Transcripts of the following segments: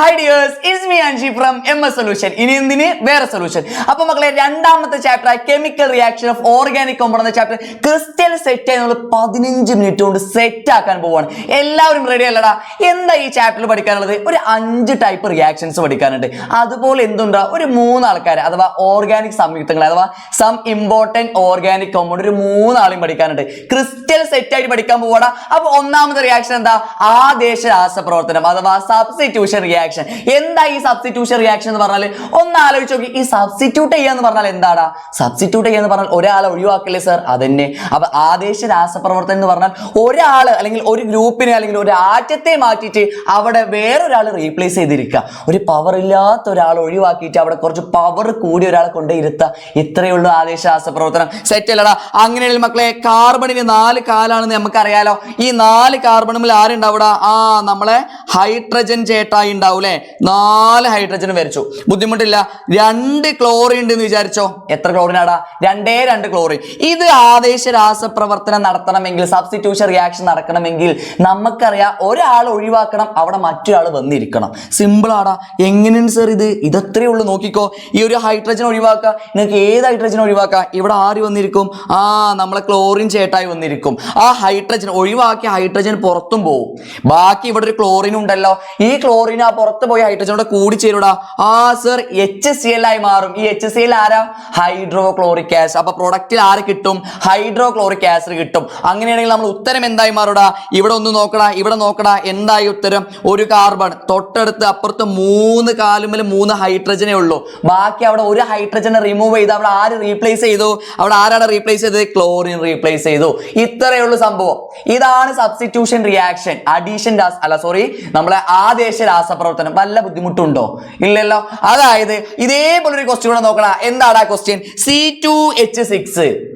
Hi dears is me Anji from M S solution ഇനി എന്തിന്? വേറെ സൊല്യൂഷൻ അപ്പൊ മക്കളെ രണ്ടാമത്തെ chapter chemical reaction of organic compound എന്ന ചാപ്റ്റർ ക്രിസ്റ്റൽ സെറ്റ് ആയി നമ്മൾ പതിനഞ്ച് മിനിറ്റ് കൊണ്ട് സെറ്റ് ആക്കാൻ പോവാണ്. എല്ലാവരും റെഡി അല്ലടാ? എന്താ ഈ ചാപ്റ്ററിൽ പഠിക്കാനുള്ളത്? ഒരു അഞ്ച് ടൈപ്പ് റിയാക്ഷൻസ് പഠിക്കാനുണ്ട്. അതുപോലെ എന്തുണ്ടാ? ഒരു മൂന്ന് ആൾക്കാർ അഥവാ ഓർഗാനിക് സംയുക്തങ്ങൾ അഥവാ സം ഇമ്പോർട്ടന്റ് ഓർഗാനിക് കോമ്പൗണ്ട് ഒരു മൂന്നാളെയും പഠിക്കാനുണ്ട്. ക്രിസ്റ്റൽ സെറ്റ് ആയിട്ട് പഠിക്കാൻ പോവാടാ. അപ്പൊ ഒന്നാമത്തെ റിയാക്ഷൻ എന്താ? ആദേശ രാസപ്രവർത്തനം അഥവാ സബ്സ്റ്റിറ്റ്യൂഷൻ റിയാക്ഷൻ എന്താ ഈ സബ്സ്റ്റിറ്റ്യൂഷൻ റിയാക്ഷൻ എന്ന് പറഞ്ഞാൽ ഒന്ന് ആലോചിച്ച് നോക്കി. ഈ സബ്സ്റ്റിറ്റ്യൂട്ട് ചെയ്യാന്ന് പറഞ്ഞാൽ എന്താടാ? സബ്സ്റ്റിറ്റ്യൂട്ട് ചെയ്യാന്ന് പറഞ്ഞാൽ ഒരാളെ ഒഴിവാക്കല്ലേ സർ അതന്നെ. അപ്പൊ ആദേശ രാസപ്രവർത്തനം എന്ന് പറഞ്ഞാൽ ഒരാൾ അല്ലെങ്കിൽ ഒരു ഗ്രൂപ്പിനെ അല്ലെങ്കിൽ ഒരു ആറ്റത്തെ മാറ്റിയിട്ട് അവിടെ വേറൊരാൾ റീപ്ലേസ് ചെയ്തിരിക്കുക. ഒരു പവർ ഇല്ലാത്ത ഒരാൾ ഒഴിവാക്കിയിട്ട് അവിടെ കുറച്ച് പവർ കൂടി ഒരാളെ കൊണ്ടേ ഇത്രയേ ഉള്ളൂ ആദേശ രാസപ്രവർത്തനം. സെറ്റ് അല്ലടാ. അങ്ങനെയുള്ള മക്കളെ കാർബണിന് നാല് കാലാണെന്ന് നമുക്കറിയാലോ. ഈ നാല് കാർബണുമിൽ ആരുണ്ടാവുക ആ നമ്മളെ ഹൈഡ്രജൻ ചേട്ടായി ഉണ്ടാവും. അല്ലേ നാല് ഹൈഡ്രജൻ വരച്ചു. ബുദ്ധിമുട്ടില്ല. രണ്ട് ക്ലോറിൻ ഉണ്ട് എന്ന് വിചാരിച്ചോ? എത്ര ക്ലോറിൻ ആടാ? രണ്ടേ രണ്ട് ക്ലോറിൻ ഇത് ആദേശ രാസപ്രവർത്തനം നടത്തണമെങ്കിൽ സബ്സ്റ്റിറ്റ്യൂഷൻ റിയാക്ഷൻ നടക്കണമെങ്കിൽ നമുക്കറിയാം ഒരാൾ ഒഴിവാക്കണം അവിടെ മറ്റൊരാൾ വന്നിരിക്കണം. സിമ്പിൾ ആടാ. എങ്ങനെയാണ് സർ ഇത്? ഇതത്രേ ഉള്ളൂ. നോക്കിക്കോ. ഈ ഒരു ഹൈഡ്രജൻ ഒഴിവാക്കുക. നിങ്ങൾക്ക് ഏത് ഹൈഡ്രജൻ ഒഴിവാക്കുക ഇവിടെ ആര് വന്നിരിക്കും? ആ നമ്മളെ ക്ലോറിൻ ചേട്ടായി വന്നിരിക്കും. ആ ഹൈഡ്രജൻ ഒഴിവാക്കിയ ഹൈഡ്രജൻ പുറത്തും പോകും ബാക്കി ഇവിടെ ഒരു ക്ലോറിൻ ഉണ്ടല്ലോ. ഈ ക്ലോറിൻ ആ പുറത്ത് പോയി ഹൈഡ്രജനോട് കൂടി ചേരൂടാ ആ സർ എച്ച് സി എൽ ആയി മാറും. ഈ എച്ച് സി എൽ ആരാ? ഹൈഡ്രോക്ലോറിക് ആസിഡ് അപ്പൊ പ്രൊഡക്റ്റിൽ ആര് കിട്ടും? ഹൈഡ്രോക്ലോറിക് ആസിഡ് കിട്ടും. അങ്ങനെയാണെങ്കിൽ നമ്മൾ ഉത്തരം എന്തായി മാറൂടാ? ഇവിടെ ഒന്ന് നോക്കടാ ഇവിടെ നോക്കടാ. എന്തായി ഉത്തരം? ഒരു കാർബൺ തൊട്ടടുത്ത് അപ്പുറത്ത് മൂന്ന് കാലുമ്പിൽ മൂന്ന് ഹൈഡ്രജനേ ഉള്ളൂ. ബാക്കി അവിടെ ഒരു ഹൈഡ്രജനെ റിമൂവ് ചെയ്ത് അവിടെ ആര് റീപ്ലേസ് ചെയ്തു? അവിടെ ആരാണ് റീപ്ലേസ് ചെയ്തത്? ക്ലോറിൻ റീപ്ലേസ് ചെയ്തു. ഇത്രയേ ഉള്ളൂ സംഭവം. ഇതാണ് സബ്സ്റ്റിറ്റ്യൂഷൻ റിയാക്ഷൻ അഡീഷൻ അല്ല സോറി നമ്മളെ ആദേശ രാസപ്രവർത്തനം വല്ല ബുദ്ധിമുട്ടുണ്ടോ? ഇല്ലല്ലോ. അതായത് ഇതേപോലൊരു ക്വസ്റ്റ്യൻ കൂടെ നോക്കണം. എന്താണ് ആ question C two H six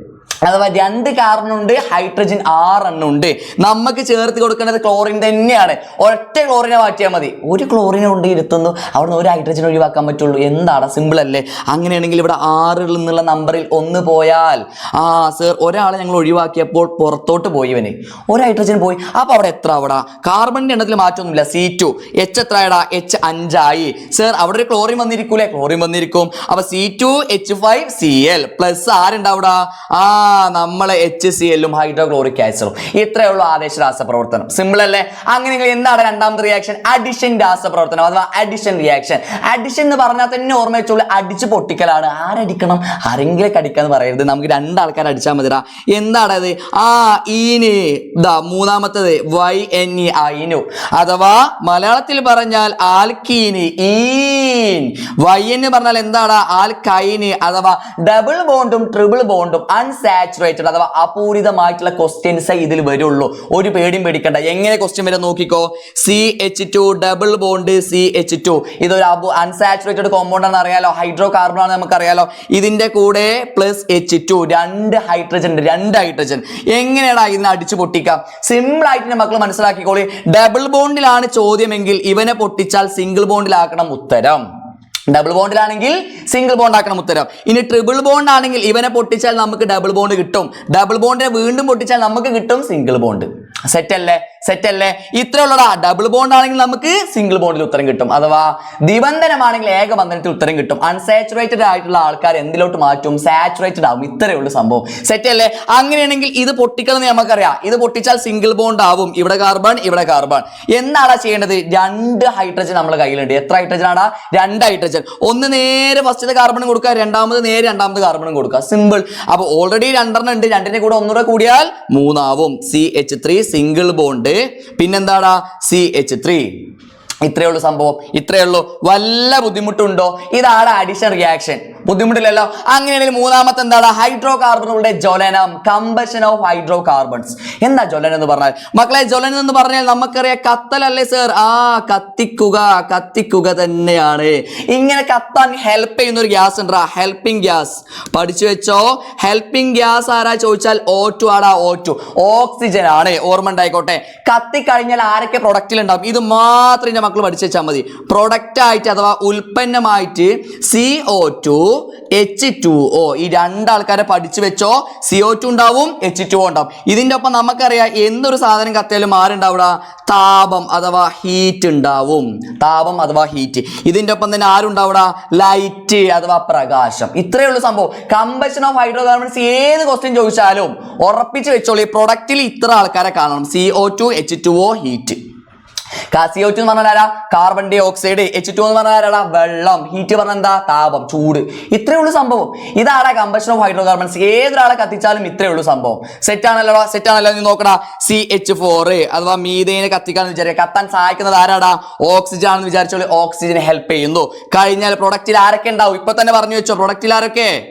അഥവാ രണ്ട് കാർബൺ ഉണ്ട് ഹൈഡ്രജൻ ആറെണ്ണം ഉണ്ട് നമുക്ക് ചേർത്ത് കൊടുക്കേണ്ടത് ക്ലോറിൻ തന്നെയാണ്. ഒറ്റ ക്ലോറിനെ മാറ്റിയാൽ മതി. ഒരു ക്ലോറിനെ കൊണ്ട് ഇരുത്തുന്നു. അവിടുന്ന് ഒരു ഹൈഡ്രജൻ ഒഴിവാക്കാൻ പറ്റുള്ളൂ. എന്താണ്? സിമ്പിൾ അല്ലേ? അങ്ങനെയാണെങ്കിൽ ഇവിടെ ആറിൽ നിന്നുള്ള നമ്പറിൽ ഒന്ന് പോയാൽ ആ സർ ഒരാളെ ഞങ്ങൾ ഒഴിവാക്കിയപ്പോൾ പുറത്തോട്ട് പോയി ഇവന്. ഒരു ഹൈഡ്രജൻ പോയി. അപ്പോൾ അവിടെ എത്ര അവിടെ? കാർബണിന്റെ എണ്ണത്തിൽ മാറ്റമൊന്നുമില്ല. സി ടു എച്ച് എത്രയടാ എച്ച് അഞ്ചായി. സർ അവിടെ ഒരു ക്ലോറിൻ വന്നിരിക്കൂലേ? ക്ലോറിൻ വന്നിരിക്കും. അപ്പൊ C two H five C L plus ആരുണ്ടാവിടാ ആ നമ്മളെ എച്ച് സി എല്ലും ഹൈഡ്രോക്ലോറിക് ആസിഡും ഇത്രയേ ഉള്ളൂ ആദേശ രാസപ്രവർത്തനം. സിമ്പിൾ അല്ലേ? അങ്ങനെയെങ്കിൽ എന്താണ് രണ്ടാമത്തെ റിയാക്ഷൻ അഡിഷൻ രാസപ്രവർത്തനം അഥവാ അഡിഷൻ റിയാക്ഷൻ അഡിഷൻ എന്ന് പറഞ്ഞാൽ തന്നെ ഓർമ്മ വെച്ചോളൂ അടിച്ച് പൊട്ടിക്കലാണ്. ആരടിക്കണം? ആരെങ്കിലും അടിക്കാന്ന് പറയരുത്. നമുക്ക് രണ്ടാൾക്കാർ അടിച്ചാൽ മതിടാ. എന്താണത് ആ ഈന് ഇതാ മൂന്നാമത്തത് വൈ എൻ ഇ ഐനു അഥവാ മലയാളത്തിൽ പറഞ്ഞാൽ ആൽക്കീന് ഈൻ. വൈ എന്ന് പറഞ്ഞാൽ എന്താണ് ആൽക്കൈന് അഥവാ ഡബിൾ ബോണ്ടും ട്രിപ്പിൾ ബോണ്ടും അൺസാച്ചുറേറ്റഡ് അഥവാ അപൂരിതമായിട്ടുള്ള ക്വസ്റ്റ്യൻസ് ഇതിൽ വരുള്ളൂ. ഒരു പേടിയും പേടിക്കണ്ട. എങ്ങനെ ക്വസ്റ്റ്യൻ വരെ നോക്കിക്കോ? C H two double bond C H two ഇതൊരു അൺസാച്ചുറേറ്റഡ് കോമ്പൗണ്ട് ആണെന്ന് അറിയാലോ. ഹൈഡ്രോ കാർബൺ ആണ് നമുക്കറിയാലോ. ഇതിന്റെ കൂടെ പ്ലസ് എച്ച് ടു രണ്ട് ഹൈഡ്രജൻ ഉണ്ട് രണ്ട് ഹൈഡ്രജൻ എങ്ങനെയാണ് ഇതിനെ അടിച്ചു പൊട്ടിക്കാം? സിമ്പിൾ ആയിട്ട് മക്കൾ മനസ്സിലാക്കിക്കോളി. ഡബിൾ ബോണ്ടിലാണ് ചോദ്യമെങ്കിൽ ഇവനെ പൊട്ടിച്ചാൽ സിംഗിൾ ബോണ്ടിലാക്കണം ഉത്തരം. ഡബിൾ ബോണ്ടിലാണെങ്കിൽ സിംഗിൾ ബോണ്ട് ആക്കണം ഉത്തരം. ഇനി ട്രിപ്പിൾ ബോണ്ട് ആണെങ്കിൽ ഇവനെ പൊട്ടിച്ചാൽ നമുക്ക് ഡബിൾ ബോണ്ട് കിട്ടും. ഡബിൾ ബോണ്ടിനെ വീണ്ടും പൊട്ടിച്ചാൽ നമുക്ക് കിട്ടും സിംഗിൾ ബോണ്ട് സെറ്റ് അല്ലേ? സെറ്റ് അല്ലേ? ഇത്ര ഉള്ളതാ ഡബിൾ ബോണ്ട് ആണെങ്കിൽ നമുക്ക് സിംഗിൾ ബോണ്ടിൽ ഉത്തരം കിട്ടും. അഥവാ ദിബന്ധനമാണെങ്കിൽ ഏകബന്ധനത്തിൽ ഉത്തരം കിട്ടും. അൺസാച്ചുറേറ്റഡ് ആയിട്ടുള്ള ആൾക്കാർ എന്തിലോട്ട് മാറ്റും? സാച്ചുറേറ്റഡ് ആവും. ഇത്രയേ ഉള്ളൂ സംഭവം. സെറ്റ് അല്ലേ? അങ്ങനെയാണെങ്കിൽ ഇത് പൊട്ടിക്കണമെന്ന് നമുക്കറിയാം. ഇത് പൊട്ടിച്ചാൽ സിംഗിൾ ബോണ്ട് ആവും. ഇവിടെ കാർബൺ ഇവിടെ കാർബൺ എന്താണ് ചെയ്യേണ്ടത്? രണ്ട് ഹൈഡ്രജൻ നമ്മുടെ കയ്യിലുണ്ട്. എത്ര ഹൈഡ്രജൻ ആടാ? രണ്ട് ഹൈഡ്രജൻ ഒന്ന് നേരെ ഫസ്റ്റത്തെ കാർബണും കൊടുക്കുക. രണ്ടാമത് നേരെ രണ്ടാമത് കാർബണും കൊടുക്കുക. സിമ്പിൾ അപ്പൊ ഓൾറെഡി രണ്ടെണ്ണം ഉണ്ട്. രണ്ടിന്റെ കൂടെ ഒന്നുകൂടെ കൂടിയാൽ മൂന്നാവും. C H three single bond പിന്നെന്താടാ? C H three ഇത്രയേ ഉള്ളൂ സംഭവം. ഇത്രയേ ഉള്ളൂ. വല്ല ബുദ്ധിമുട്ടുണ്ടോ? ഇതാണ് അഡീഷണൽ റിയാക്ഷൻ ബുദ്ധിമുട്ടില്ലല്ലോ. അങ്ങനെയാണെങ്കിൽ മൂന്നാമത്തെ എന്താണ്? ഹൈഡ്രോ കാർബണുകളുടെ ജ്വലനം കമ്പഷൻ ഓഫ് ഹൈഡ്രോ കാർബൺസ് എന്താ ജ്വലനം എന്ന് പറഞ്ഞാൽ? മക്കളെ ജ്വലനം എന്ന് പറഞ്ഞാൽ നമുക്കറിയാം കത്തലല്ലേ സർ ആ കത്തിക്കുക കത്തിക്കുക തന്നെയാണ്. ഇങ്ങനെ കത്താൻ ഹെൽപ്പ് ചെയ്യുന്ന ഒരു ഗ്യാസ് ഉണ്ടാ? ഹെൽപ്പിംഗ് ഗ്യാസ് പഠിച്ചു വെച്ചോ? ഹെൽപ്പിംഗ് ഗ്യാസ് ആരാ ചോദിച്ചാൽ ഓ ടു ആടാ ഓ ടു ഓക്സിജൻ ആണ്. ഓർമ്മ ഉണ്ടായിക്കോട്ടെ. കത്തിക്കഴിഞ്ഞാൽ ആരൊക്കെ പ്രൊഡക്റ്റിൽ ഉണ്ടാവും ഇത് മാത്രം എന്റെ മക്കൾ പഠിച്ചു വെച്ചാൽ മതി. പ്രൊഡക്റ്റ് ആയിട്ട് അഥവാ ഉൽപ്പന്നമായിട്ട് C O two H two O ഈ രണ്ടാൾക്കാരെ പഠിച്ചു വെച്ചോ സി ഒ ടു ഉണ്ടാവും എച്ച് ടു ഉണ്ടാവും. ഇതിന്റെ ഒപ്പം നമുക്കറിയാം എന്തൊരു സാധനം കത്തിയാലും ആരുണ്ടാവുക താപം അഥവാ ഹീറ്റ് ഉണ്ടാവും. താപം അഥവാ ഹീറ്റ് ഇതിന്റെ ഒപ്പം തന്നെ ആരുണ്ടാവുക ലൈറ്റ് അഥവാ പ്രകാശം. ഇത്രയേ ഉള്ളൂ സംഭവം. കമ്പഷൻ ഓഫ് ഹൈഡ്രോ കാർബൺസ് ഏത് ക്വസ്റ്റ്യൻ ചോദിച്ചാലും ഉറപ്പിച്ച് വെച്ചോളൂ. ഈ പ്രൊഡക്റ്റിൽ ഇത്ര ആൾക്കാരെ കാണണം. C O two H two O heat two എന്ന് പറഞ്ഞാൽ ആരാ? Carbon dye oxide H two എന്ന് പറഞ്ഞാൽ ആരാടാ? വെള്ളം. ഹീറ്റ് പറഞ്ഞാൽ എന്താ? താപം ചൂട്. ഇത്രയേ ഉള്ളൂ സംഭവം. ഇതാണ് കമ്പഷൻ ഓഫ് ഹൈഡ്രോ കാർബൺസ് ഏതൊരാളെ കത്തിച്ചാലും ഇത്രയേ ഉള്ളൂ സംഭവം. സെറ്റ് ആണല്ലോ സെറ്റ് ആണല്ലോ നീ നോക്കടാ. സി എച്ച് ഫോർ അഥവാ മീതേനെ കത്തിക്കാന്ന് വിചാരിക്കുക. കത്താൻ സഹായിക്കുന്നത് ആരാടാ? ഓക്സിജൻ ആണെന്ന് വിചാരിച്ചോളൂ ഓക്സിജൻ ഹെൽപ്പ് ചെയ്യുന്നു. കഴിഞ്ഞാൽ പ്രൊഡക്റ്റിൽ ആരൊക്കെ ഉണ്ടാവും? ഇപ്പൊ തന്നെ പറഞ്ഞു വെച്ചോ പ്രൊഡക്റ്റിൽ ആരൊക്കെ?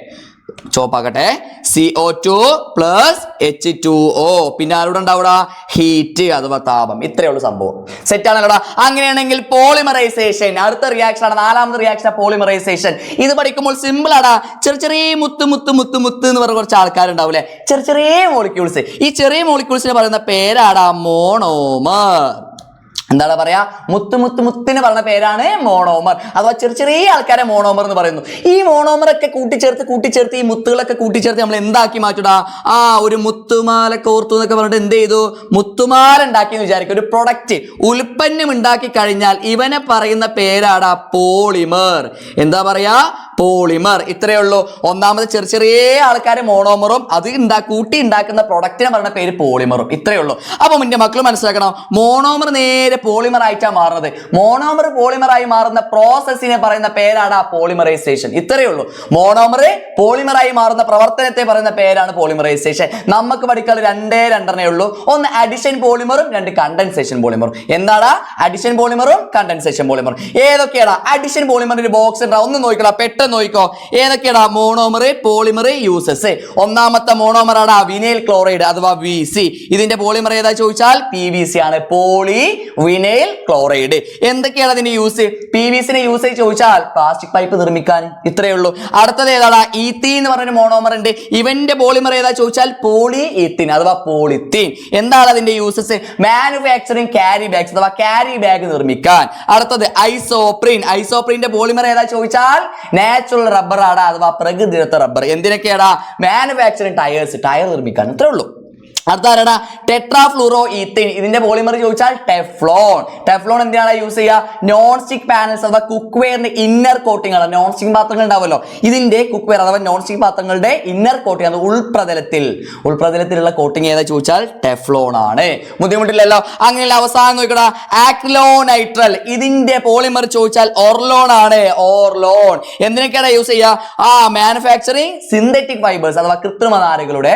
ചോപ്പാക്കട്ടെ C O two plus H two O പിന്നെ ആരുടെ ഉണ്ടാവുക ഹീറ്റ് അഥവാ താപം. ഇത്രയേ ഉള്ളൂ സംഭവം. സെറ്റ് ആണല്ലോടാ. അങ്ങനെയാണെങ്കിൽ പോളിമറൈസേഷൻ അടുത്ത റിയാക്ഷൻ ആണ്. നാലാമത്തെ റിയാക്ഷൻ പോളിമറൈസേഷൻ ഇത് പഠിക്കുമ്പോൾ സിമ്പിൾ ആടാ. ചെറിയ ചെറിയ മുത്ത് മുത്ത് മുത്ത് മുത്ത് എന്ന് പറഞ്ഞ കുറച്ച് ആൾക്കാരുണ്ടാവില്ലേ? ചെറിയ ചെറിയ മോളിക്യൂൾസ് ഈ ചെറിയ മോളിക്യൂൾസിന് പറയുന്ന പേരാടാ മോണോമർ എന്താണ് പറയാ? മുത്ത് മുത്ത് മുത്തിന് പറഞ്ഞ പേരാണ് മോണോമർ. അഥവാ ചെറിയ ചെറിയ ആൾക്കാരെ മോണോമർ എന്ന് പറയുന്നു. ഈ മോണോമറൊക്കെ കൂട്ടിച്ചേർത്ത് കൂട്ടിച്ചേർത്ത് ഈ മുത്തുകളൊക്കെ കൂട്ടിച്ചേർത്ത് നമ്മൾ എന്താക്കി മാറ്റടാ? ആ ഒരു മുത്തുമാല കോർത്തു എന്നൊക്കെ പറഞ്ഞിട്ട് എന്ത് ചെയ്തു? മുത്തുമാല ഉണ്ടാക്കി എന്ന് വിചാരിക്കും. ഒരു പ്രൊഡക്റ്റ് ഉൽപ്പന്നം ഉണ്ടാക്കി കഴിഞ്ഞാൽ ഇവനെ പറയുന്ന പേരാണ് പോളിമർ. എന്താ പറയാ? പോളിമർ. ഇത്രയേ ഉള്ളൂ. ഒന്നാമത് ചെറിയ ചെറിയ ആൾക്കാരെ മോണോമറും അത് ഉണ്ടാ കൂട്ടി ഉണ്ടാക്കുന്ന പ്രൊഡക്റ്റിനെ പറയുന്ന പേര് പോളിമറും. ഇത്രയേ ഉള്ളൂ. അപ്പം എന്റെ മക്കൾ മനസ്സിലാക്കണം. മോണോമർ നേരെ പോളിമർ ആയിട്ടാണ് മാറുന്നത്. മോണോമർ പോളിമറായി മാറുന്ന പ്രോസസ്സിനെ പറയുന്ന പേരാണ് ആ പോളിമറൈസേഷൻ ഇത്രയേ ഉള്ളൂ. മോണോമർ പോളിമറായി മാറുന്ന പ്രവർത്തനത്തെ പറയുന്ന പേരാണ് പോളിമറൈസേഷൻ നമുക്ക് പഠിക്കാൻ രണ്ടേ രണ്ടെണ്ണേ ഉള്ളൂ. ഒന്ന് അഡിഷൻ പോളിമറും രണ്ട് കണ്ടൻസേഷൻ പോളിമറും എന്താണ് അഡിഷൻ പോളിമറും കണ്ടൻസേഷൻ പോളിമറും ഏതൊക്കെയാണ് അഡിഷൻ പോളിമറിന്റെ ബോക്സ് ഉണ്ടാവും ഒന്ന് നോക്കിക്കോളാം പെട്ടെന്ന് നോക്കിക്കോ. ഏതൊക്കെയാണ് മോണോമർ പോളിമർ യൂസസ് ഒന്നാമത്തെ മോണോമർ ആണ് വിനൈൽ ക്ലോറൈഡ് അഥവാ വി സി ഇതിന്റെ പോളിമർ ഏതാ ചോദിച്ചാൽ? പി വി സി ആണ്. പോളി വിനൈൽ ക്ലോറൈഡ് എന്തൊക്കെയാണ് അതിന്റെ യൂസ് പി വി സിന്റെ യൂസേജ് ചോദിച്ചാൽ പ്ലാസ്റ്റിക് പൈപ്പ് നിർമ്മിക്കാൻ. ഇത്രയേ ഉള്ളൂ. അടുത്തത് ഏതാണ് ഈത്തി എന്ന് പറഞ്ഞൊരു മോണോമർ ഉണ്ട്. ഇവന്റെ പോളിമർ ഏതാ ചോദിച്ചാൽ പോളി ഈത്തിൻ അഥവാ പോളിത്തീൻ എന്താണ് അതിന്റെ യൂസസ് മാനുഫാക്ചറിങ് ക്യാരി ബാഗ്സ് അഥവാ ക്യാരി ബാഗ് നിർമ്മിക്കാൻ. അടുത്തത് ഐസോപ്രീൻ ഐസോപ്രീന്റെ പോളിമർ ഏതാ ചോദിച്ചാൽ നാച്ചുറൽ റബ്ബർ ആടാ അഥവാ പ്രകൃതിദത്ത റബ്ബർ എന്തിനൊക്കെയാടാ? മാനുഫാക്ചറിങ് ടയേഴ്സ് ടയർ നിർമ്മിക്കാൻ. ഇത്രേ ഉള്ളൂ. അടുത്താരടാ ടെട്രാഫ്ലൂറോ ഈത്തൈൻ ഇതിന്റെ പോളിമർ ചോദിച്ചാൽ ടെഫ്ലോൺ ടെഫ്ലോൺ എന്തിനാണ് യൂസ് ചെയ്യുക? നോൺ സ്റ്റിക് പാനൽസ് അഥവാ കുക്ക് വെയറിന്റെ ഇന്നർ കോട്ടിംഗ് ആണ്. നോൺ സ്റ്റിക് പാത്രങ്ങൾ ഉണ്ടാവുമല്ലോ. ഇതിന്റെ കുക്ക് വെയർ അഥവാ നോൺ സ്റ്റിക് പാത്രങ്ങളുടെ ഇന്നർ കോട്ടിംഗ് ആണ് ഉൾപ്രതലത്തിൽ. ഉൾപ്രതലത്തിലുള്ള കോട്ടിംഗ് ഏതാ ചോദിച്ചാൽ ടെഫ്ലോൺ ആണ്. ബുദ്ധിമുട്ടില്ലല്ലോ? അങ്ങനെയുള്ള അവസാനം നോക്കടാ. ആക്ലോനൈട്രൽ ഇതിന്റെ പോളിമർ ചോദിച്ചാൽ ഓർലോൺ ആണ്. ഓർലോൺ എന്തിനൊക്കെയാണ് യൂസ് ചെയ്യുക? ആ മാനുഫാക്ചറിങ് സിന്തറ്റിക് ഫൈബേഴ്സ് അഥവാ കൃത്രിമ നാരുകളുടെ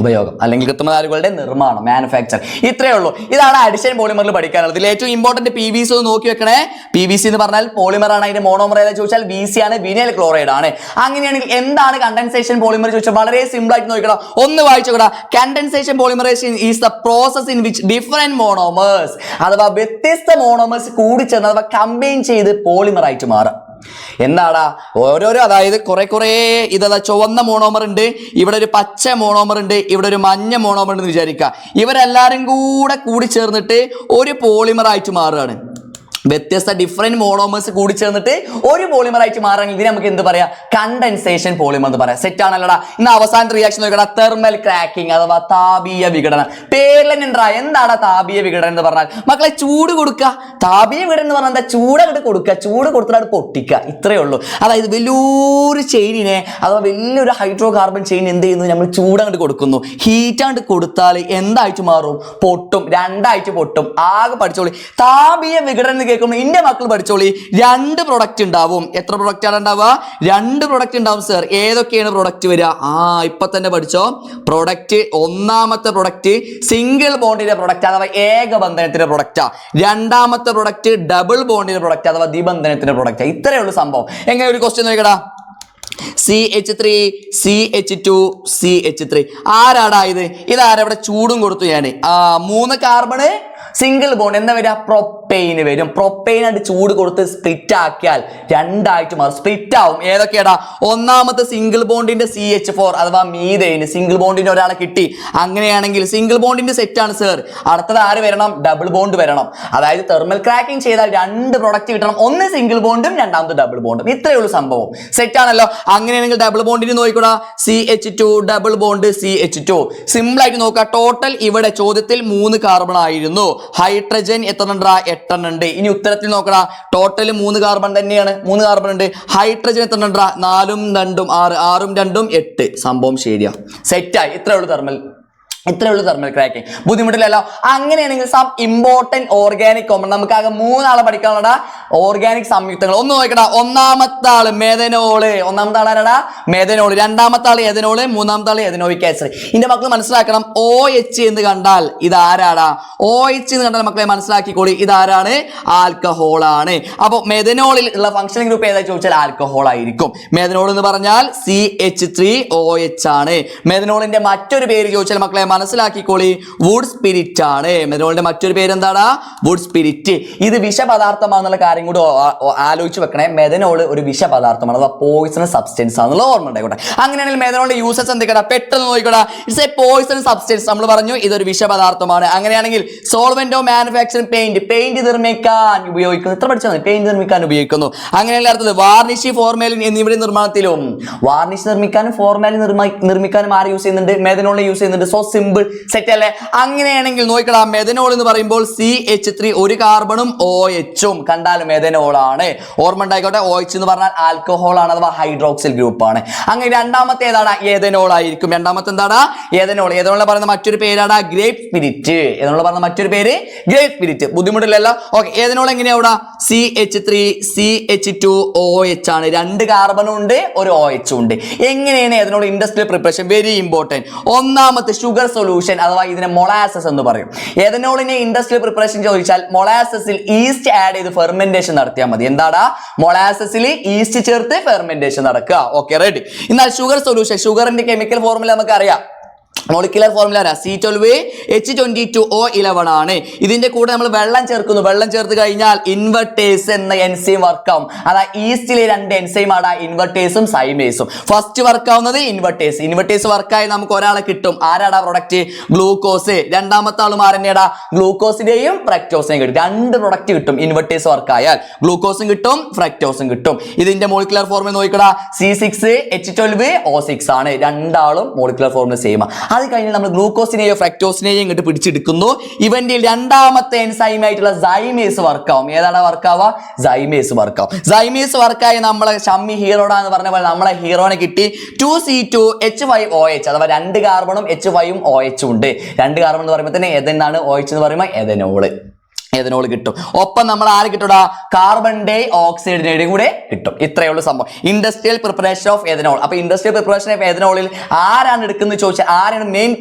ഉപയോഗം. അല്ലെങ്കിൽ കൃത്രിമതാരുകളുടെ നിർമ്മാണം മാനുഫാക്ചർ ഇത്രയേ ഉള്ളൂ. ഇതാണ് അഡിഷൻ പോളിമറിൽ പഠിക്കാനുള്ളത്. ഇതിൽ ഏറ്റവും ഇമ്പോർട്ടന്റ് പി വി സി ഒന്ന് നോക്കി വെക്കണേ. പി വി സി എന്ന് പറഞ്ഞാൽ പോളിമർ ആണ്. അതിന്റെ മോണോമർ ഏതാ ചോദിച്ചാൽ ബി സി ആണ്. വിനൈൽ ക്ലോറൈഡ് ആണ്. അങ്ങനെയാണെങ്കിൽ എന്താണ് കണ്ടൻസേഷൻ പോളിമർ ചോദിച്ചാൽ വളരെ സിമ്പിൾ ആയിട്ട് നോക്കണം ഒന്ന് വായിച്ചു condensation polymerisation is the process in which different monomers അഥവാ വ്യത്യസ്ത മോണോമേഴ്സ് കൂടി കൂടിച്ചേർന്ന് അഥവാ കമ്പൈൻ ചെയ്ത് പോളിമർ ആയിട്ട് മാറുക എന്താടാ? ഓരോരോ അതായത് കുറെ കുറേ ഇതാ ചുവന്ന മോണോമർ ഉണ്ട് ഇവിടെ ഒരു പച്ച മോണോമർ ഉണ്ട് ഇവിടെ ഒരു മഞ്ഞ മോണോമർ ഉണ്ട് എന്ന് വിചാരിക്കുക. ഇവരെല്ലാരും കൂടെ കൂടി ചേർന്നിട്ട് ഒരു പോളിമർ ആയിട്ട് മാറുകയാണ്. വ്യത്യസ്ത ഡിഫറെന്റ് മോണോമേഴ്സ് കൂടി ചേർന്നിട്ട് ഒരു പോളിമർ ആയിട്ട് മാറുകയാണെങ്കിൽ ഇതിനെ നമുക്ക് എന്ത് പറയാം? കണ്ടൻസേഷൻ പോളിമർ എന്ന് പറയാം. സെറ്റ് ആണല്ലോടാ. ഇന്ന് അവസാനത്തെ റിയാക്ഷൻ നോക്കടാ തെർമൽ ക്രാക്കിംഗ് അഥവാ താപീയ വിഘടനം. ഉണ്ടാ എന്താണ് താപീയ വിഘടനം എന്ന് പറഞ്ഞാൽ? മക്കളെ ചൂട് കൊടുക്കുക. താപീയ വിഘടനം എന്ന് പറഞ്ഞാൽ എന്താ? ചൂട് അങ്ങോട്ട് കൊടുക്കുക. ചൂട് കൊടുത്തിട്ട് പൊട്ടിക്കുക. ഇത്രയേ ഉള്ളൂ. അതായത് വലിയൊരു ചെയിനിനെ അഥവാ വലിയൊരു ഹൈഡ്രോ കാർബൺ ചെയിൻ എന്ത് ചെയ്യുന്നു? നമ്മൾ ചൂട് അങ്ങോട്ട് കൊടുക്കുന്നു. ഹീറ്റ് അങ്ങോട്ട് കൊടുത്താൽ എന്തായിട്ട് മാറും? പൊട്ടും. രണ്ടായിട്ട് പൊട്ടും. ആകെ പഠിച്ചോളി. താപീയ വിഘടനം കേൾക്കുമ്പോൾ എന്റെ മക്കൾ പഠിച്ചോളി. രണ്ട് പ്രൊഡക്റ്റ് ഉണ്ടാവും. എത്ര പ്രൊഡക്റ്റ് ആണ് ഉണ്ടാവുക? രണ്ട് പ്രൊഡക്റ്റ് ഉണ്ടാവും സർ ഏതൊക്കെയാണ് പ്രൊഡക്റ്റ് വരിക? ആ ഇപ്പൊ തന്നെ പഠിച്ചോ. പ്രൊഡക്റ്റ് ഒന്നാമത്തെ പ്രൊഡക്റ്റ് സിംഗിൾ ബോണ്ടിന്റെ പ്രൊഡക്റ്റ് അഥവാ ഏകബന്ധനത്തിന്റെ പ്രൊഡക്റ്റാ രണ്ടാമത്തെ പ്രൊഡക്റ്റ് ഡബിൾ ബോണ്ടിന്റെ പ്രൊഡക്റ്റ് അഥവാ ദ്വിബന്ധനത്തിന്റെ പ്രൊഡക്റ്റ് ഇത്രയേ ഉള്ളൂ സംഭവം. എങ്ങനെ ഒരു ക്വസ്റ്റ്യൻ നോക്കടാ C H three C H two C H three ആരാടാ ഇത്? ഇതാരവിടെ ചൂടും കൊടുത്തു ഞാൻ മൂന്ന് കാർബണ് സിംഗിൾ ബോണ്ട് എന്താ വരിക പ്രൊപ്പെയിന് വരും. പ്രൊപ്പെയിൻ ആയിട്ട് ചൂട് കൊടുത്ത് സ്പ്ലിറ്റ് ആക്കിയാൽ രണ്ടായിട്ട് മാറും. സ്പ്ലിറ്റ് ആവും. ഏതൊക്കെയാടാ? ഒന്നാമത്തെ സിംഗിൾ ബോണ്ടിന്റെ സി എച്ച് ഫോർ അഥവാ മീതേന് സിംഗിൾ ബോണ്ടിന്റെ ഒരാളെ കിട്ടി. അങ്ങനെയാണെങ്കിൽ സിംഗിൾ ബോണ്ടിന്റെ സെറ്റ് ആണ് സർ അടുത്തത് ആര് വരണം? ഡബിൾ ബോണ്ട് വരണം. അതായത് തെർമൽ ക്രാക്കിംഗ് ചെയ്താൽ രണ്ട് പ്രൊഡക്റ്റ് കിട്ടണം. ഒന്ന് സിംഗിൾ ബോണ്ടും രണ്ടാമത് ഡബിൾ ബോണ്ടും ഇത്രയേ ഉള്ളൂ സംഭവം. സെറ്റ് ആണല്ലോ. അങ്ങനെയാണെങ്കിൽ ഡബിൾ ബോണ്ടിന് നോക്കിക്കൂടാ? C H two double bond C H two simple ആയിട്ട് നോക്കുക ടോട്ടൽ ഇവിടെ ചോദ്യത്തിൽ മൂന്ന് കാർബൺ ആയിരുന്നു. ഹൈഡ്രജൻ എത്ര ഉണ്ട് എട്ടെണ്ണം ഉണ്ട് ഇനി ഉത്തരത്തിൽ നോക്കടാ ടോട്ടൽ മൂന്ന് കാർബൺ തന്നെയാണ്. മൂന്ന് കാർബൺ ഉണ്ട്. ഹൈഡ്രജൻ എത്ര ഉണ്ട് നാലും രണ്ടും ആറ്. ആറും രണ്ടും എട്ട്. സംഭവം ശരിയാ. സെറ്റായി ഇത്രയുള്ളൂ തെർമൽ ഇത്രയേ ഉള്ളൂ തെർമൽ ക്രാക്കിംഗ് ബുദ്ധിമുട്ടില്ലല്ലോ? അങ്ങനെയാണെങ്കിൽ സം ഇമ്പോർട്ടന്റ് ഓർഗാനിക് കോമ്പൗണ്ട് നമുക്ക് ആകെ മൂന്നാളെ പഠിക്കാനുള്ള ഓർഗാനിക് സംയുക്തങ്ങൾ. ഒന്ന് നോക്കടാ ഒന്നാമത്തെ ആൾ മെഥനോൾ ഒന്നാമത്തെ ആളാരാടാ മെഥനോൾ രണ്ടാമത്തെ ആൾ എഥനോൾ മൂന്നാമത്തെ ആൾ എഥനോയിക് ആസിഡ് ഇതിന്റെ മക്കൾ മനസ്സിലാക്കണം ഒ എച്ച് എന്ന് കണ്ടാൽ ഇത് ആരാടാ ഒ എച്ച് എന്ന് കണ്ടാൽ മക്കളെ മനസ്സിലാക്കിക്കോളി ഇതാരാണ്? ആൽക്കഹോൾ ആണ്. അപ്പോൾ മെഥനോളിൽ ഉള്ള ഫംഗ്ഷനിങ് ഗ്രൂപ്പ് ഏതാ ചോദിച്ചാൽ ആൽക്കഹോൾ ആയിരിക്കും. മെഥനോൾ എന്ന് പറഞ്ഞാൽ C H three O H ആണ്. മെഥനോളിന്റെ മറ്റൊരു പേര് ചോദിച്ചാൽ മക്കളെ മനസ്സിലാക്കിക്കോളി. വുഡ് സ്പിരിറ്റ് ആണ്. മെഥനോളിന്റെ മറ്റൊരു പേര് എന്താണ് വുഡ് സ്പിരിറ്റ് ഇത് വിഷപദാർത്ഥമാണെന്നുള്ള കാര്യം കൂടി ആലോചിച്ച് വെക്കണേ. മെഥനോൾ ഒരു വിഷപദാർത്ഥമാണ്. അഥവാ പോയിസൺ സബ്സ്റ്റൻസ് ആണെന്നുള്ള ഓർമ്മ ഉണ്ടായിക്കോട്ടെ. അങ്ങനെയാണെങ്കിൽ മെഥനോളിന്റെ യൂസസ് എന്തൊക്കെയാണ് പെട്ടെന്ന് നോക്കിക്കോടാ. ഇറ്റ്സ് എ പോയിസൺ സബ്സ്റ്റൻസ് നമ്മൾ പറഞ്ഞു ഇതൊരു വിഷപദാർത്ഥമാണ്. അങ്ങനെയാണെങ്കിൽ സോൾവെന്റോ മാനുഫാക്ചറിംഗ് പെയിന്റ് പെയിന്റ് നിർമ്മിക്കാൻ ഉപയോഗിക്കുന്നു. ഇത്ര പഠിച്ചാൽ പെയിന്റ് നിർമ്മിക്കാൻ ഉപയോഗിക്കുന്നു. അങ്ങനെയുള്ള അടുത്തത് വാർണിഷി ഫോർമാലിൻ എന്നിവയുടെ നിർമ്മാണത്തിലും. വാർണിഷ് നിർമ്മിക്കാനും ഫോർമാലിൻ നിർമ്മിക്കാനും ആര് യൂസ് ചെയ്യുന്നുണ്ട്? മെഥനോളിനെ യൂസ് ചെയ്യുന്നുണ്ട്. സോ സിമ്പിൾ സെറ്റ് അല്ലേ? അങ്ങനെയാണെങ്കിൽ നോക്കിക്കടാ മെഥനോൾ എന്ന് പറയുമ്പോൾ സി എച്ച് ത്രീ ഒരു കാർബണും ഒ എച്ചും കണ്ടാൽ മെഥനോൾ ആണ്. ഓർമ്മ ഉണ്ടായിക്കോട്ടെ. ഒ എച്ച് എന്ന് പറഞ്ഞാൽ ആൽക്കഹോൾ ആണ് അഥവാ ഹൈഡ്രോക്സിൽ ഗ്രൂപ്പ് ആണ്. അങ്ങനെ രണ്ടാമത്തെ ഏതാണ്? ഏതനോൾ ആയിരിക്കും. രണ്ടാമത്തെ എന്താണ്? ഏതനോൾ ഏതനോൾ പറയുന്ന മറ്റൊരു പേരാണ് ഗ്രേപ്പ് സ്പിരിറ്റ് ഏതനോൾ പറയുന്ന മറ്റൊരു പേര് ഗ്രേപ്പ് സ്പിരിറ്റ് ബുദ്ധിമുട്ടില്ലല്ലോ? ഓക്കെ ഏതനോൾ എങ്ങനെയാ അവിടെ C H three C H two O H ആണ്. രണ്ട് കാർബണും ഉണ്ട് ഒരു ഒ എച്ചും ഉണ്ട്. എങ്ങനെയാണ് ethanol industrial preparation very important ഒന്നാമത്തെ ഷുഗർ സൊല്യൂഷൻ അഥവാ ഇതിനെ മൊളാസസ് എന്ന് പറയും. ഏതനോളിനെ ഇൻഡസ്ട്രിയൽ പ്രിപ്പറേഷൻ ചോദിച്ചാൽ മൊളാസസിൽ ഈസ്റ്റ് ആഡ് ചെയ്ത് ഫെർമെന്റേഷൻ നടത്തിയാൽ മതി. എന്താടാ? മൊളാസസിൽ ഈസ്റ്റ് ചേർത്ത് ഫെർമെന്റേഷൻ നടക്കുക. ഓക്കെ റെഡി എന്നാൽ ഷുഗർ സൊല്യൂഷൻ ഷുഗറിന്റെ കെമിക്കൽ ഫോർമുല നമുക്കറിയാം. Molecular formula C twelve H twenty two O eleven ആണ്. ഇതിന്റെ കൂടെ നമ്മൾ വെള്ളം ചേർക്കുന്നു. വെള്ളം ചേർത്ത് കഴിഞ്ഞാൽ ഇൻവെർട്ടേഴ്സ് എന്ന എൻസൈം വർക്കാവും അതാ ഈസ്റ്റിലെ രണ്ട് എൻസൈം ആണ്. ഇൻവെർട്ടേഴ്സും സൈമേഴ്സും ഫസ്റ്റ് വർക്ക് ആവുന്നത് ഇൻവെർട്ടേഴ്സ് ഇൻവെർട്ടേഴ്സ് വർക്കായി നമുക്ക് ഒരാളെ കിട്ടും. ആരാടാ പ്രൊഡക്റ്റ് ഗ്ലൂക്കോസ് രണ്ടാമത്തെ ആളും ആരെന്നെയാടാ ഗ്ലൂക്കോസിന്റെയും ഫ്രക്ടോസിനെയും കിട്ടും. രണ്ട് പ്രൊഡക്റ്റ് കിട്ടും. ഇൻവെർട്ടേഴ്സ് വർക്കായാൽ ഗ്ലൂക്കോസും കിട്ടും ഫ്രക്ടോസും കിട്ടും. ഇതിന്റെ molecular formula നോക്കിക്കടാ. C six H twelve O six ആണ്. രണ്ടാളും മോളിക്കുലർ ഫോർമുല സെയിം അത് കഴിഞ്ഞ് നമ്മൾ ഗ്ലൂക്കോസിനെയോ ഫ്രക്ടോസിനെയോ ഇങ്ങോട്ട് പിടിച്ചെടുക്കുന്നു. ഇവന്റെ രണ്ടാമത്തെ എൻസൈം ആയിട്ടുള്ള സൈമേസ് വർക്കാവും ഏതാണ് വർക്കാവുക സൈമേസ് വർക്കാവും സൈമേസ് വർക്കായി നമ്മളെ ഷമ്മി ഹീറോഡ എന്ന് പറഞ്ഞ പോലെ നമ്മളെ ഹീറോനെ കിട്ടി two C two H Y O H അഥവാ രണ്ട് കാർബണും എച്ച് വൈയും ഒ എച്ചും ഉണ്ട്. രണ്ട് കാർബൺ എന്ന് പറയുമ്പോൾ തന്നെ ഏതെന്നാണ്? ഒ എച്ച് എന്ന് പറയുമ്പോൾ എഥനോൾ എഥനോൾ കിട്ടും. ഒപ്പം നമ്മൾ ആര് കിട്ടൂടാ? കാർബൺ ഡൈ ഓക്സൈഡിനെയും കൂടെ കിട്ടും. ഇത്രയേ ഉള്ളൂ സംഭവം. ഇൻഡസ്ട്രിയൽ പ്രിപ്പറേഷൻ ഓഫ് എഥനോൾ അപ്പൊ ഇൻഡസ്ട്രിയൽ പ്രിപ്പറേഷൻ ഓഫ് എഥനോളിൽ ആരാണ് എടുക്കുന്നത് ചോദിച്ചാൽ ആരാണ് മെയിൻ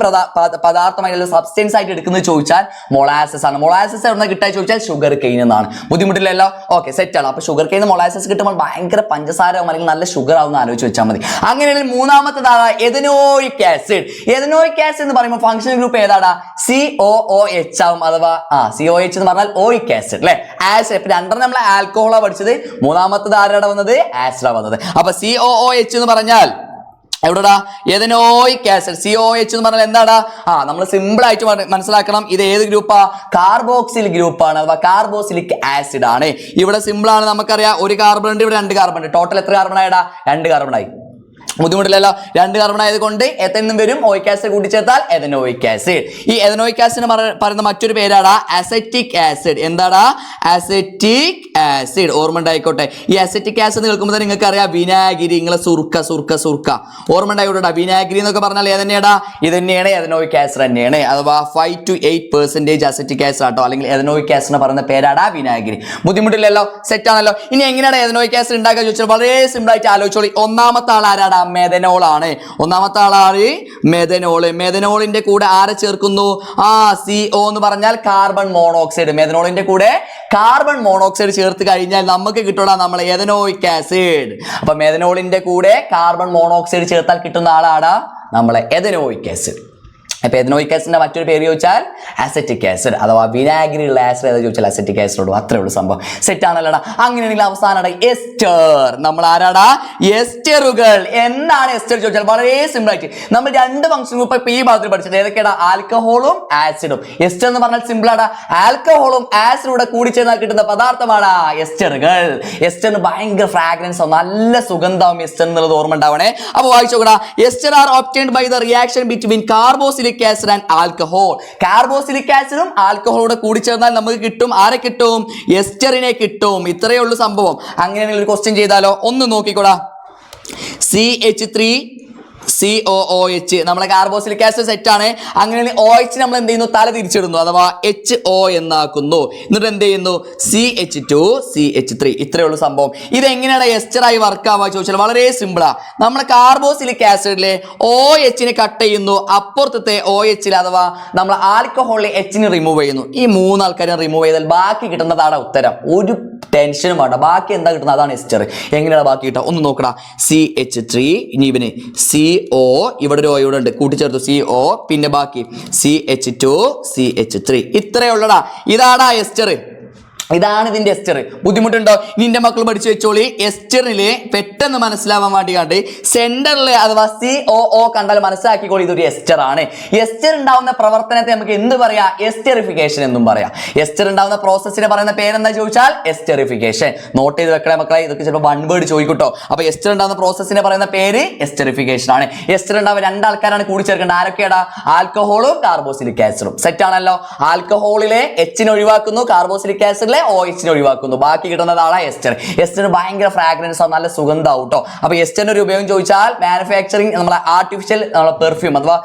പദാർത്ഥമായിട്ടുള്ള സബ്സ്റ്റൻസ് ആയിട്ട് എടുക്കുന്നത് ചോദിച്ചാൽ മൊളാസസ് ആണ്. മൊളാസസ് എവിടെ കിട്ടാൻ ചോദിച്ചാൽ ഷുഗർ കെയിൻ എന്നാണ് ബുദ്ധിമുട്ടില്ലല്ലോ? ഓക്കെ സെറ്റ് ആണ്. അപ്പൊ ഷുഗർ കെയിൻ മൊളാസസ് കിട്ടുമ്പോൾ ഭയങ്കര പഞ്ചസാര അല്ലെങ്കിൽ നല്ല ഷുഗർ ആവും ആലോചിച്ച് വെച്ചാൽ മതി. അങ്ങനെയാണെങ്കിൽ മൂന്നാമത്തേതാണ് എഥനോയിക് ആസിഡ് എഥനോയിക് ആസിഡ് എന്ന് പറയുമ്പോൾ ഫംഗ്ഷൻ ഗ്രൂപ്പ് ഏതാടാ? സി ഒ എച്ച് ആവും അഥവാ ആ സി ഒ എച്ച് എന്ന് പറഞ്ഞാൽ ഓയിക് ആസിഡ് അല്ലെ ആസിഡ് ഇപ്പൊ രണ്ടെണ്ണം നമ്മൾ ആൽക്കോഹോള പഠിച്ചത്. മൂന്നാമത്തത് ആരാണ് വന്നത്? ആസിഡാ വന്നത്. അപ്പൊ സി ഒ ഒ എച്ച് എന്ന് പറഞ്ഞാൽ എവിടെടാ? Ethanoic acid C O H എന്ന് പറഞ്ഞാൽ എന്താടാ? ആ നമ്മൾ സിമ്പിൾ ആയിട്ട് മനസ്സിലാക്കണം. ഇത് ഏത് ഗ്രൂപ്പാ കാർബോക്സിൽ ഗ്രൂപ്പാണ് അഥവാ കാർബോസിലിക് ആസിഡ് ആണ്. ഇവിടെ സിമ്പിൾ ആണ് നമുക്കറിയാം. ഒരു കാർബൺ ഉണ്ട് ഇവിടെ രണ്ട് കാർബൺ ഉണ്ട്. ടോട്ടൽ എത്ര കാർബൺ ആയടാ? രണ്ട് കാർബൺ ആയി. ബുദ്ധിമുട്ടില്ലല്ലോ. രണ്ട് കാർബൺ ആയതുകൊണ്ട് എത്തനും വരും. ഓയിക് ആസിഡ് കൂട്ടിച്ചേർത്താൽ എഥനോയിക് ആസിഡ് ഈ എഥനോയിക് ആസിഡ് പറയുന്ന മറ്റൊരു പേരാടാ. അസറ്റിക് ആസിഡ് എന്താടാ? അസറ്റിക് ആസിഡ് ഓർമ്മ ഉണ്ടായിക്കോട്ടെ. ഈ അസറ്റിക് ആസിഡ് കേൾക്കുമ്പോൾ തന്നെ നിങ്ങൾക്ക് അറിയാം വിനാഗിരി. നിങ്ങളെ സുർക്ക സുർക്ക സുർക്ക. ഓർമ്മ ഉണ്ടായിക്കോട്ടെ വിനാഗിരി എന്നൊക്കെ പറഞ്ഞാൽ ഏതന്നെയാടാ ഇത് തന്നെയാണ്. എഥനോയിക് ആസിഡ് തന്നെയാണ്. അഥവാ five two eight percentage acetic acid ആട്ടോ. അല്ലെങ്കിൽ എഥനോയിക് ആസിഡ് എന്ന് പറയുന്ന പേരാടാ വിനാഗിരി. ബുദ്ധിമുട്ടില്ലല്ലോ? സെറ്റ് ആണല്ലോ. ഇനി എങ്ങനെയാണ് എഥനോയിക് ആസിഡ് ഉണ്ടാക്കാൻ ചോദിച്ചാൽ വളരെ സിമ്പിൾ ആയിട്ട് ആലോചിച്ചോളി. ഒന്നാമത്തെ ആൾ ആരാടാ മെഥനോൾ ആണ് ഒന്നാമത്തെ ആളാണ് മെഥനോൾ മെഥനോളിന്റെ കൂടെ ആരെ ചേർക്കുന്നു? ആ സി ഒ എന്ന് പറഞ്ഞാൽ കാർബൺ മോണോക്സൈഡ് മെഥനോളിന്റെ കൂടെ കാർബൺ മോണോക്സൈഡ് ചേർത്ത് കഴിഞ്ഞാൽ നമുക്ക് കിട്ടൂടാ നമ്മൾ എഥനോയിക് ആസിഡ് അപ്പൊ മെഥനോളിന്റെ കൂടെ കാർബൺ മോണോക്സൈഡ് ചേർത്താൽ കിട്ടുന്ന ആളാണ് നമ്മളെ എഥനോയിക് ആസിഡ് അപ്പൊ എഥനോയിക് ആസിഡിന്റെ മറ്റൊരു പേര് ചോദിച്ചാൽ അസറ്റിക് ആസിഡ് അഥവാ വിനാഗിരി ഉള്ള ആസിഡ് ഏതാ ചോദിച്ചാൽ അസറ്റിക് ആസിഡ് ഉള്ളൂ. അത്രേ ഉള്ളൂ സംഭവം. സെറ്റ് ആണല്ലോടാ. അങ്ങനെയാണെങ്കിൽ അവസാനം എസ്റ്റർ. നമ്മൾ ആരാടാ എസ്റ്ററുകൾ. എന്താണ് എസ്റ്റർ ചോദിച്ചാൽ വളരെ സിമ്പിൾ ആയിട്ട്. നമ്മൾ രണ്ട് ഫംഗ്ഷൻ ഗ്രൂപ്പ് ഇപ്പൊ ഈ ഭാഗത്തിൽ പഠിച്ചത്. ഏതൊക്കെയാണ് ആൽക്കഹോളും ആസിഡും. എസ്റ്റർ എന്ന് പറഞ്ഞാൽ സിമ്പിൾ ആടാ. ആൽക്കഹോളും ആസിഡും കൂടെ ചേർന്നാൽ കിട്ടുന്ന പദാർത്ഥമാണ് എസ്റ്ററുകൾ. എസ്റ്ററിന് ഭയങ്കര ഫ്രാഗ്രൻസ് നല്ല സുഗന്ധവും എസ്റ്റർ എന്നുള്ളത് ഓർമ്മ ഉണ്ടാവണേ. അപ്പൊ വായിച്ചോടാ നോക്കടാ. Ester are obtained by the reaction between carboxylic acid and alcohol. Carboxylic ആസിഡും ആൽക്കഹോളോട് കൂടി ചേർന്നാൽ നമുക്ക് കിട്ടും. ആരെ കിട്ടും? എസ്റ്ററിനെ കിട്ടും. ഇത്രയേ ഉള്ളൂ സംഭവം. അങ്ങനെയാണെങ്കിൽ ഒരു ക്വസ്റ്റ്യൻ ചെയ്താലോ? ഒന്ന് നോക്കിക്കോടാ. C H three C O O H നമ്മുടെ കാർബോസിലിക് ആസിഡ് സെറ്റ് ആണ് അങ്ങനെ ഒ എച്ച് നമ്മൾ എന്ത് ചെയ്യുന്നു? തല തിരിച്ചിടുന്നു. അഥവാ എച്ച് ഒ എന്നാക്കുന്നു. എന്നിട്ട് എന്ത് ചെയ്യുന്നു? C H two C H three ഇത്രയേ ഉള്ളൂ സംഭവം. ഇത് എങ്ങനെയാണ് എസ്റ്ററായി വർക്ക് ആവുക ചോദിച്ചാൽ വളരെ സിമ്പിളാ നമ്മുടെ കാർബോസിലിക് ആസിഡിലെ ഒ എച്ചിനെ കട്ട് ചെയ്യുന്നു. അപ്പുറത്തെ ഒ എച്ചിൽ അഥവാ നമ്മൾ ആൽക്കഹോളിലെ എച്ചിനെ റിമൂവ് ചെയ്യുന്നു. ഈ മൂന്ന് ആൾക്കാരെ റിമൂവ് ചെയ്താൽ ബാക്കി കിട്ടുന്നതാണ് ഉത്തരം. ഒരു ടെൻഷനും വേണ്ട. ബാക്കി എന്താ കിട്ടുന്നത്? അതാണ് എസ്റ്റർ. എങ്ങനെയാണ് ബാക്കി കിട്ടുക? ഒന്ന് നോക്കടാ. സി എച്ച് ത്രീ ഇനി ഇവന് സി ഒ ഇവിടെ ഒരു ഇവിടെ ഉണ്ട്. കൂട്ടിച്ചേർത്തു സി ഒ പിന്നെ ബാക്കി. C H two C H three ഇത്രയുള്ളടാ ഇതാടാ എസ്റ്റർ. ഇതാണ് ഇതിന്റെ എസ്റ്റർ ബുദ്ധിമുട്ടുണ്ടോ? നിന്റെ മക്കൾ പഠിച്ചു വെച്ചോളി. എസ്റ്ററിൽ പെട്ടെന്ന് മനസ്സിലാവാൻ വേണ്ടി കണ്ട് സെന്ററിൽ അഥവാ സി ഒ ഒ കണ്ടാൽ മനസ്സിലാക്കിക്കോളി ഇതൊരു എസ്റ്റർ ആണ് എസ്റ്റർ ഉണ്ടാവുന്ന പ്രവർത്തനത്തെ നമുക്ക് എന്ത് പറയാം? എസ്റ്ററിഫിക്കേഷൻ എന്നും പറയാം. എസ്റ്റർ ഉണ്ടാവുന്ന പ്രോസസ്സിനെ പറയുന്ന പേരെന്താ ചോദിച്ചാൽ? എസ്റ്ററിഫിക്കേഷൻ. നോട്ട് ചെയ്ത് വെക്കണേ മക്കളെ ഇതൊക്കെ ചിലപ്പോൾ വൺ വേർഡ് ചോദിക്കട്ടോ. അപ്പൊ എസ്റ്റർ ഉണ്ടാവുന്ന പ്രോസസ്സിനെ പറയുന്ന പേര് എസ്റ്ററിഫിക്കേഷൻ ആണ് എസ്റ്റർ ഉണ്ടാവുന്ന രണ്ടാൾക്കാരാണ് കൂടി ചേർക്കേണ്ടത്. ആരൊക്കെയാടാ? ആൽക്കഹോളും കാർബോസിലിക് ആസിഡും. സെറ്റ് ആണല്ലോ. ആൽക്കഹോളിലെ എച്ചിനെ ഒഴിവാക്കുന്നു. കാർബോസിലിക് ആസിഡിലെ ഒ എച്ചിനെ ഒഴിവാക്കുന്നു. ബാക്കി കിട്ടുന്നതാണ് എസ്റ്റർ എസ്റ്റർ ഭയങ്കര ഫ്രാഗ്രൻസ് നല്ല സുഗന്ധം കേട്ടോ അപ്പൊ എസ്റ്റർ ഒരു ഉപയോഗം ചോദിച്ചാൽ മാനുഫാക്ചറിങ് നമ്മളെ ആർട്ടിഫിഷ്യൽ നമ്മളെ പെർഫ്യൂം അഥവാ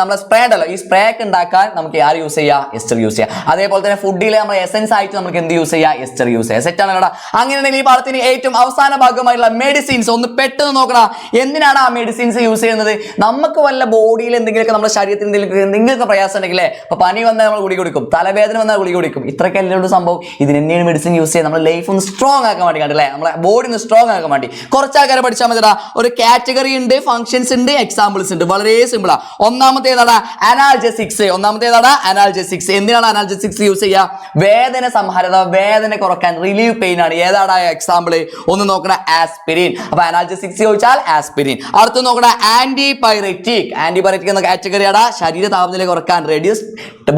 നമ്മളെ സ്പ്രേ ഉണ്ടല്ലോ ഈ സ്പ്രേ ഒക്കെ ഉണ്ടാക്കാൻ നമുക്ക് ആര് യൂസ് ചെയ്യാം? എസ്റ്റർ യൂസ് ചെയ്യാം. അതേപോലെ തന്നെ ഫുഡിലെ നമ്മൾ എസെൻസ് ആയിട്ട് നമുക്ക് എന്ത് യൂസ് ചെയ്യാം? എസ്റ്റർ യൂസ് ചെയ്യാം. സെറ്റ് ആണല്ലോ അങ്ങനെയാണെങ്കിൽ ഈ പാഠത്തിന് ഏറ്റവും അവസാന ഭാഗമായിട്ടുള്ള മെഡിസിൻസ് ഒന്ന് പെട്ടെന്ന് നോക്കണം എന്തിനാണ് ആ മെഡിസിൻസ് യൂസ് ചെയ്യുന്നത്? നമുക്ക് വല്ല ബോഡിയിൽ എന്തെങ്കിലുമൊക്കെ നമ്മുടെ ശരീരത്തിൽ എന്തെങ്കിലും എന്തെങ്കിലുമൊക്കെ പ്രയാസം ഉണ്ടെങ്കിലേ അപ്പൊ പനി വന്നാൽ നമ്മൾ ഗുളിക കൊടുക്കും. തലവേദന വന്നാൽ ഗുളിക കൊടുക്കും. ഇത്രയൊക്കെ ഉള്ളൂ സംഭവം. ഇതിന് തന്നെയാണ് മെഡിസിൻ യൂസ് ചെയ്യുന്നത് നമ്മുടെ ലൈഫ് ഒന്ന് സ്ട്രോങ് ആക്കാൻ വേണ്ടി കണ്ടില്ലേ നമ്മളെ ബോഡി ഒന്ന് സ്ട്രോങ് ആക്കാൻ വേണ്ടി. കുറച്ച് ആൾക്കാരെ പഠിച്ചാൽ മതിടാ. ഒരു കാറ്റഗറി ഉണ്ട് ഫംഗ്ഷൻസ് ഉണ്ട് എക്സാമ്പിൾസ് ഉണ്ട്. വളരെ സിമ്പിളാ ഒന്നാമത്തെ ഏതാണ് അനാൽജസിക്സ് ഒന്നാമത്തെ ഏതാണ് അനാൽജസിക്സ് എന്തിനാണ് അനാൽജസിക്സ് യൂസ് ചെയ്യുക? വേദന സംഹാരത വേദന കുറയ്ക്കാൻ റിലീവ് പെയിൻ ആണ്. ഏതാണ് എക്സാമ്പിൾ ഒന്ന് നോക്കണ ആസ്പിരിൻ അപ്പൊ അനാൽജസിക്സ് ചോദിച്ചാൽ ആസ്പിരിൻ അടുത്ത് നോക്കണ ആന്റിപൈററ്റിക് ആന്റിപൈററ്റിക് എന്ന കാറ്റഗറിയാടാ ശരീര താപനില കുറയ്ക്കാൻ റെഡ്യൂസ്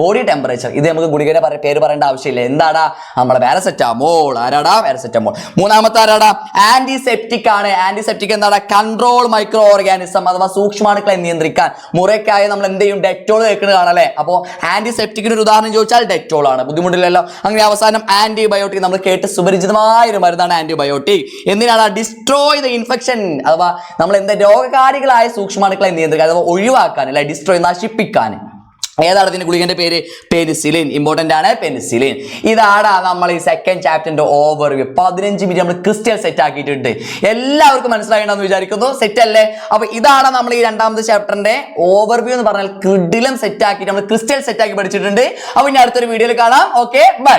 ബോഡി ടെമ്പറേച്ചർ ഇത് നമുക്ക് ഗുളികയുടെ പേര് പറയേണ്ട ആവശ്യമില്ല. എന്താടാ? നമ്മുടെ പാരസെറ്റാമോൾ. ആരാടാ? പാരസെറ്റാമോൾ. മൂന്നാമത്തെ ആരാടാ? ആന്റിസെപ്റ്റിക് ആണ്. ആന്റിസെപ്റ്റിക് എന്താണ് കൺട്രോൾ മൈക്രോ ഓർഗാനിസം അഥവാ സൂക്ഷ്മാണുക്കളെ നിയന്ത്രിക്കാൻ. മുറയ്ക്കായി നമ്മൾ എന്ത് ചെയ്യും? ഡെറ്റോൾ കേൾക്കുന്നത് കാണല്ലേ? അപ്പോൾ ആന്റിസെപ്റ്റിക്കിന് ഒരു ഉദാഹരണം ചോദിച്ചാൽ ഡെറ്റോൾ ആണ്. ബുദ്ധിമുട്ടില്ലല്ലോ? അങ്ങനെ അവസാനം ആന്റിബയോട്ടിക് നമ്മൾ കേട്ട് സുപരിചിതമായ ഒരു മരുന്നാണ് ആന്റിബയോട്ടിക് എന്തിനാണ്? ഡിസ്ട്രോയ് ദ ഇൻഫെക്ഷൻ അഥവാ നമ്മൾ എന്താ രോഗകാരികളായ സൂക്ഷ്മാണുക്കളെ നിയന്ത്രിക്കാൻ അഥവാ ഒഴിവാക്കാൻ അല്ലെ ഡിസ്ട്രോയ് നശിപ്പിക്കാൻ. ഏതാണ് ഇതിന്റെ ഗുളികന്റെ പേര്? പെനിസിലിൻ. ഇമ്പോർട്ടന്റ് ആണ് പെനിസിലിൻ. ഇതാണ് നമ്മൾ ഈ സെക്കൻഡ് ചാപ്റ്ററിന്റെ ഓവർവ്യൂ പതിനഞ്ച് മിനിറ്റ് നമ്മൾ ക്രിസ്റ്റൽ സെറ്റ് ആക്കിയിട്ടുണ്ട്. എല്ലാവർക്കും മനസ്സിലായിട്ടുണ്ടെന്ന് വിചാരിക്കുന്നു. സെറ്റ് അല്ലേ? അപ്പൊ ഇതാണ് നമ്മൾ ഈ രണ്ടാമത്തെ ചാപ്റ്ററിന്റെ ഓവർവ്യൂ എന്ന് പറഞ്ഞാൽ കിഡിലും സെറ്റ് ആക്കിയിട്ട് നമ്മൾ ക്രിസ്റ്റൽ സെറ്റ് ആക്കി പഠിച്ചിട്ടുണ്ട്. അപ്പൊ ഇനി അടുത്തൊരു വീഡിയോയിൽ കാണാം. Okay bye